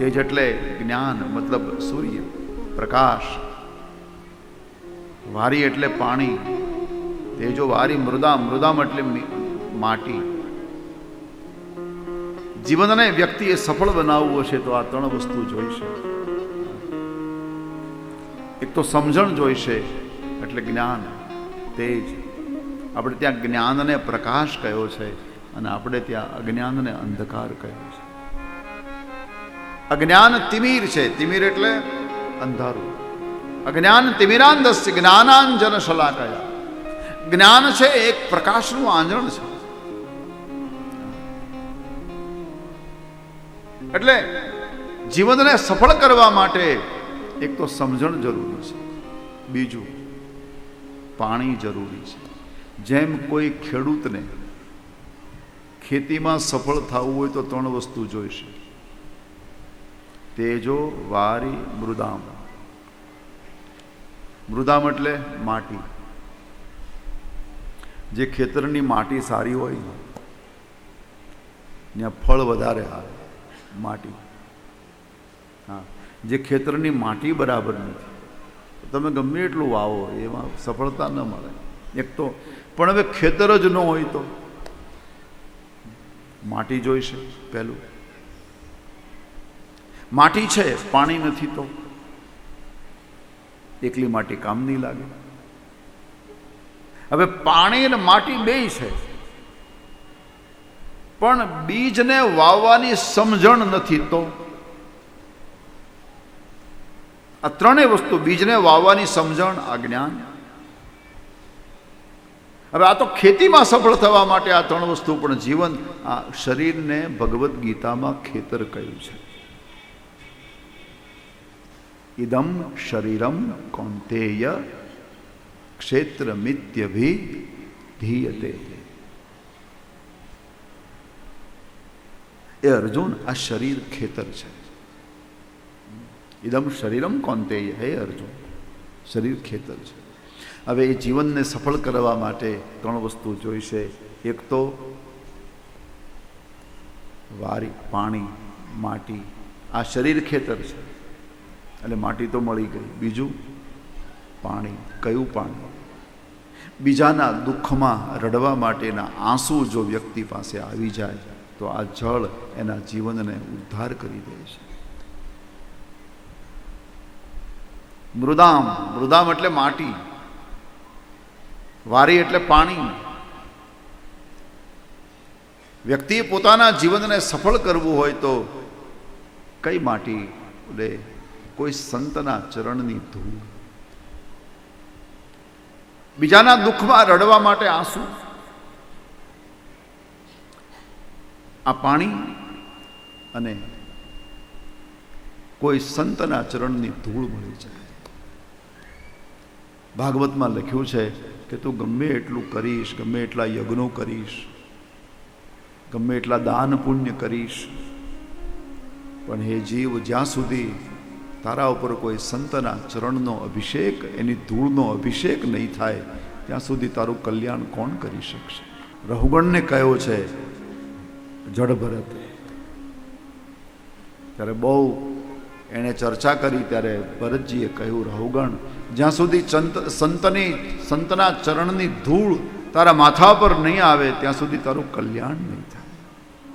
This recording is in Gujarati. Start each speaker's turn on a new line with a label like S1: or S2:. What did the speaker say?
S1: તેજ એટલે જ્ઞાન, મતલબ સૂર્ય, પ્રકાશ, વારી એટલે પાણી તેજો વારી મૃદા મૃદામ એટલે માટી. જીવનને વ્યક્તિએ સફળ બનાવવું હશે તો આ ત્રણ વસ્તુ જોઈશે. એક તો સમજણ જોઈશે, એટલે જ્ઞાન, તેજ. આપણે ત્યાં જ્ઞાનને પ્રકાશ કયો છે અને આપણે ત્યાં અજ્ઞાનને અંધકાર કહ્યો છે. અજ્ઞાન તિમિર છે. તિમિર એટલે અંધારું. અજ્ઞાન તિમિરાંધસ્ય જ્ઞાનાંજન શલાકયા. જ્ઞાન છે એક પ્રકાશનું આંજણ છે. એટલે જીવનને સફળ કરવા માટે એક તો સમજણ જરૂરી છે. બીજું, પાણી જરૂરી છે. જેમ કોઈ ખેડૂતને ખેતીમાં સફળ થવું હોય તો ત્રણ વસ્તુ જોઈશે તેજો વારી મૃદામ. મૃદામ એટલે માટી. જે ખેતરની માટી સારી હોય, ત્યાં ફળ વધારે આવે, માટી. હા, જે ખેતરની માટી બરાબર નથી. તમે ગમે એટલું વાવો, એમાં સફળતા ન મળે. એક તો, પણ હવે ખેતર જ ન હોય તો. માટી જોઈશે પહેલું. માટી છે, પાણી નથી તો? એકલી માટી કામ નહીં લાગે. હવે પાણી અને માટી બે છે. પણ બીજને વાવવાની સમજણ નથી તો? આ ત્રણેય વસ્તુ બીજને વાવવાની સમજણ, આ જ્ઞાન. હવે આ તો ખેતીમાં સફળ થવા માટે આ ત્રણ વસ્તુ પણ જીવન, આ શરીરને ભગવદ્ ગીતામાં ખેતર કહ્યું છે. ઇદમ શરીરમ કૌંતેય ક્ષેત્ર મિત્યભી ધીયતે એ અર્જુન આ શરીર ખેતર છે ઇદમ શરીરમ કૌંતેય હે અર્જુન શરીર ખેતર છે હવે એ જીવનને સફળ કરવા માટે ત્રણ વસ્તુ જોઈશે એક તો વારી, પાણી, માટી, આ શરીર ખેતર છે। એટલે માટી તો મળી ગઈ. બીજું? પાણી. કયું પાણી? બીજાના દુઃખમાં રડવા માટેના આંસુ જો વ્યક્તિ પાસે આવી જાય, તો આ જળ એના જીવનને ઉદ્ધાર કરી દે છે. મૃદામ. મૃદામ એટલે માટી. વારી એટલે પાણી. વ્યક્તિએ પોતાના જીવનને સફળ કરવું હોય તો કઈ માટી લે? કોઈ સંતના ચરણની ધૂળ. બીજાના દુઃખમાં રડવા માટે આંસુ. આ પાણી અને કોઈ સંતના ચરણની ધૂળ મળી જાય. ભાગવતમાં લખ્યું છે કે તું ગમે એટલું કરીશ, ગમે એટલા યજ્ઞો કરીશ, ગમે એટલા દાન પુણ્ય કરીશ, પણ હે જીવ, જ્યાં સુધી તારા ઉપર કોઈ સંતના ચરણનો અભિષેક, એની ધૂળનો અભિષેક નહીં થાય, ત્યાં સુધી તારું કલ્યાણ કોણ કરી શકશે? રહુગણને કહ્યો છે જડ ભરત. ત્યારે બહુ એણે ચર્ચા કરી, ત્યારે ભરતજીએ કહ્યું રહુગણ જ્યાં સુધી ચંત, સંતની, સંતના ચરણની ધૂળ તારા માથા પર નહીં આવે, ત્યાં સુધી તારું કલ્યાણ નહીં થાય.